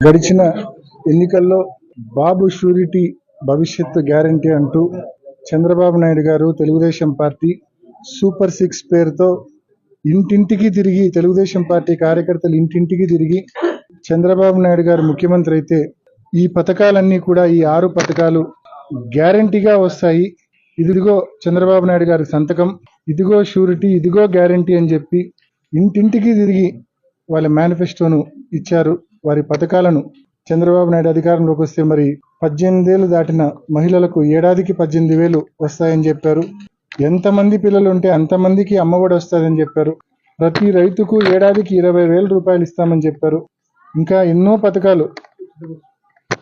గడిచిన ఎన్నికల్లో బాబు షూరిటీ భవిష్యత్తు గ్యారంటీ అంటూ చంద్రబాబు నాయుడు గారు తెలుగుదేశం పార్టీ సూపర్ సిక్స్ పేరుతో ఇంటింటికి తిరిగి తెలుగుదేశం పార్టీ కార్యకర్తలు ఇంటింటికి తిరిగి చంద్రబాబు నాయుడు గారు ముఖ్యమంత్రి అయితే ఈ పథకాలన్నీ కూడా ఈ ఆరు పథకాలు గ్యారంటీగా వస్తాయి. ఇదిగో చంద్రబాబు నాయుడు గారి సంతకం ఇదిగో షూరిటీ ఇదిగో గ్యారంటీ అని చెప్పి ఇంటింటికి తిరిగి వాళ్ళ మేనిఫెస్టోను ఇచ్చారు. వారి పథకాలను చంద్రబాబు నాయుడు అధికారంలోకి వస్తే మరి పద్దెనిమిదేళ్ళు దాటిన మహిళలకు ఏడాదికి పద్దెనిమిది వేలు వస్తాయని చెప్పారు. ఎంతమంది పిల్లలు ఉంటే అంతమందికి అమ్మఒడి వస్తుందని చెప్పారు. ప్రతి రైతుకు ఏడాదికి ఇరవై వేల రూపాయలు ఇస్తామని చెప్పారు. ఇంకా ఎన్నో పథకాలు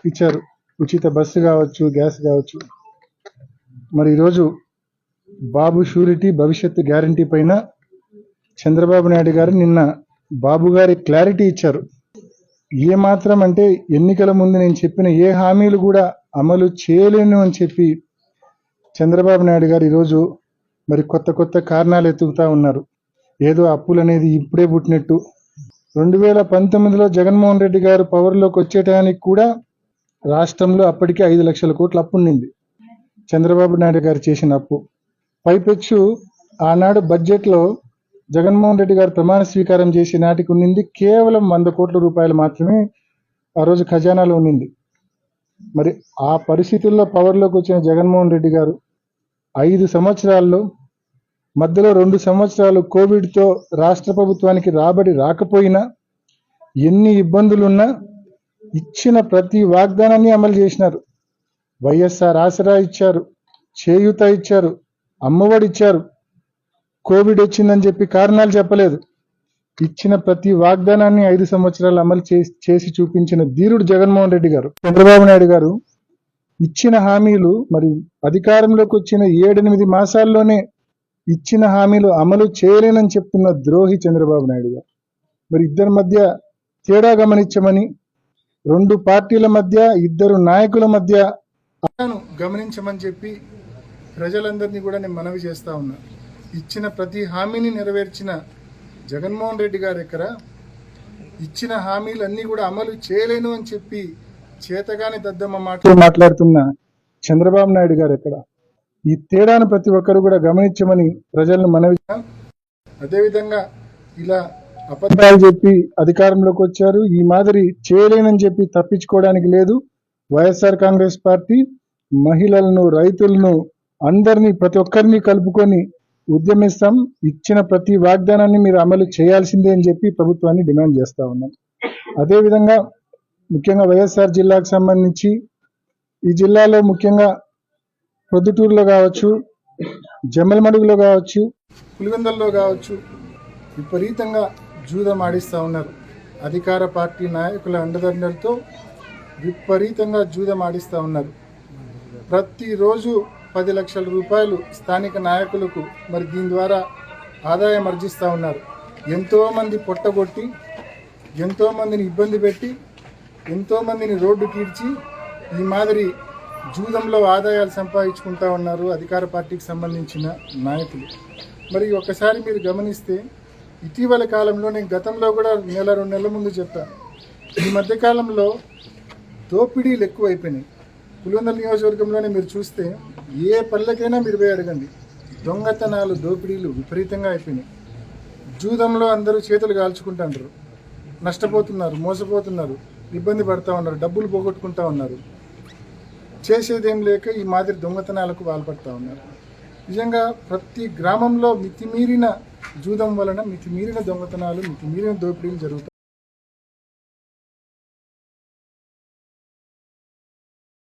ఇచ్చారు. ఉచిత బస్సు కావచ్చు గ్యాస్ కావచ్చు. మరి ఈరోజు బాబు షూరిటీ భవిష్యత్తు గ్యారంటీ పైన చంద్రబాబు నాయుడు గారు నిన్న బాబు గారి క్లారిటీ ఇచ్చారు. ఏ మాత్రం అంటే ఎన్నికల ముందు నేను చెప్పిన ఏ హామీలు కూడా అమలు చేయలేను అని చెప్పి చంద్రబాబు నాయుడు గారు ఈరోజు మరి కొత్త కొత్త కారణాలు ఎత్తుకుతా ఉన్నారు. ఏదో అప్పులు అనేది ఇప్పుడే పుట్టినట్టు. రెండు వేల పంతొమ్మిదిలో జగన్మోహన్ రెడ్డి గారు పవర్లోకి వచ్చేటానికి కూడా రాష్ట్రంలో అప్పటికే ఐదు లక్షల కోట్ల అప్పు ఉండింది. చంద్రబాబు నాయుడు గారు చేసిన అప్పు. పైపెచ్చు ఆనాడు బడ్జెట్లో జగన్మోహన్ రెడ్డి గారు ప్రమాణ స్వీకారం చేసే నాటికి ఉన్నింది. కేవలం వంద కోట్ల రూపాయలు మాత్రమే ఆ రోజు ఖజానాలో ఉన్నింది. మరి ఆ పరిస్థితుల్లో పవర్లోకి వచ్చిన జగన్మోహన్ రెడ్డి గారు ఐదు సంవత్సరాల్లో మధ్యలో రెండు సంవత్సరాలు కోవిడ్తో రాష్ట్ర ప్రభుత్వానికి రాబడి రాకపోయినా ఎన్ని ఇబ్బందులున్నా ఇచ్చిన ప్రతి వాగ్దానాన్ని అమలు చేసినారు. వైఎస్ఆర్ ఆసరా ఇచ్చారు చేయూత ఇచ్చారు అమ్మఒడి ఇచ్చారు కోవిడ్ వచ్చిందని చెప్పి కారణాలు చెప్పలేదు. ఇచ్చిన ప్రతి వాగ్దానాన్ని ఐదు సంవత్సరాలు అమలు చేసి చేసి చూపించిన ధీరుడు జగన్మోహన్ రెడ్డి గారు చంద్రబాబు నాయుడు గారు ఇచ్చిన హామీలు మరి అధికారంలోకి వచ్చిన ఏడెనిమిది మాసాల్లోనే ఇచ్చిన హామీలు అమలు చేయలేనని చెప్తున్న ద్రోహి చంద్రబాబు నాయుడు గారు. మరి ఇద్దరి మధ్య తేడా గమనించమని రెండు పార్టీల మధ్య ఇద్దరు నాయకుల మధ్య గమనించమని చెప్పి ప్రజలందరినీ కూడా నేను మనవి చేస్తా ఉన్నా. ఇచ్చిన ప్రతి హామీని నెరవేర్చిన జగన్మోహన్ రెడ్డి గారి దగ్గర ఇచ్చిన హామీలన్నీ కూడా అమలు చేయలేను అని చెప్పి చేతగాని దద్దమ్మ మాటలు మాట్లాడుతున్న చంద్రబాబు నాయుడు గారు ఎక్కడ? ఈ తేడాను ప్రతి ఒక్కరు కూడా గమనించమని ప్రజలను మనవి అదేవిధంగా ఇలా అబద్ధాలు చెప్పి అధికారంలోకి వచ్చారు. ఈ మాదిరి చేయలేనని చెప్పి తప్పించుకోవడానికి లేదు. వైఎస్ఆర్ కాంగ్రెస్ పార్టీ మహిళలను రైతులను అందరినీ ప్రతి ఒక్కరిని కలుపుకొని ఉద్యమిస్తాం ఇచ్చిన ప్రతి వాగ్దానాన్ని మీరు అమలు చేయాల్సిందే అని చెప్పి ప్రభుత్వాన్ని డిమాండ్ చేస్తా ఉన్నాం. అదేవిధంగా ముఖ్యంగా వైఎస్ఆర్ జిల్లాకు సంబంధించి ఈ జిల్లాలో ముఖ్యంగా ప్రొద్దుటూరులో కావచ్చు జమ్మలమడుగులో కావచ్చు పులివెందల్లో కావచ్చు విపరీతంగా జూదం ఆడిస్తూ ఉన్నారు. అధికార పార్టీ నాయకుల అండదండలతో విపరీతంగా జూదం ఆడిస్తూ ఉన్నారు. ప్రతిరోజు పది లక్షల రూపాయలు స్థానిక నాయకులకు మరి దీని ద్వారా ఆదాయం ఆర్జిస్తూ ఉన్నారు. ఎంతోమంది పొట్టగొట్టి ఎంతోమందిని ఇబ్బంది పెట్టి ఎంతోమందిని రోడ్డు కీడ్చి ఈ మాదిరి జూదంలో ఆదాయాలు సంపాదించుకుంటా ఉన్నారు అధికార పార్టీకి సంబంధించిన నాయకులు. మరి ఒకసారి మీరు గమనిస్తే ఇటీవల కాలంలో నేను గతంలో కూడా నెల రెండు నెలల ముందు చెప్పాను ఈ మధ్యకాలంలో దోపిడీలు ఎక్కువైపోయినాయి. పులివెందుల నియోజకవర్గంలోనే మీరు చూస్తే ఏ పల్లెకైనా మీరు పోయి అడగండి. దొంగతనాలు దోపిడీలు విపరీతంగా అయిపోయినాయి. జూదంలో అందరూ చేతులు కాల్చుకుంటాంటారు నష్టపోతున్నారు మోసపోతున్నారు ఇబ్బంది పడతా ఉన్నారు డబ్బులు పోగొట్టుకుంటా ఉన్నారు. చేసేదేం లేక ఈ మాదిరి దొంగతనాలకు పాల్పడతా ఉన్నారు. నిజంగా ప్రతి గ్రామంలో మితిమీరిన జూదం వలన మితిమీరిన దొంగతనాలు మితిమీరిన దోపిడీలు జరుగుతాయి.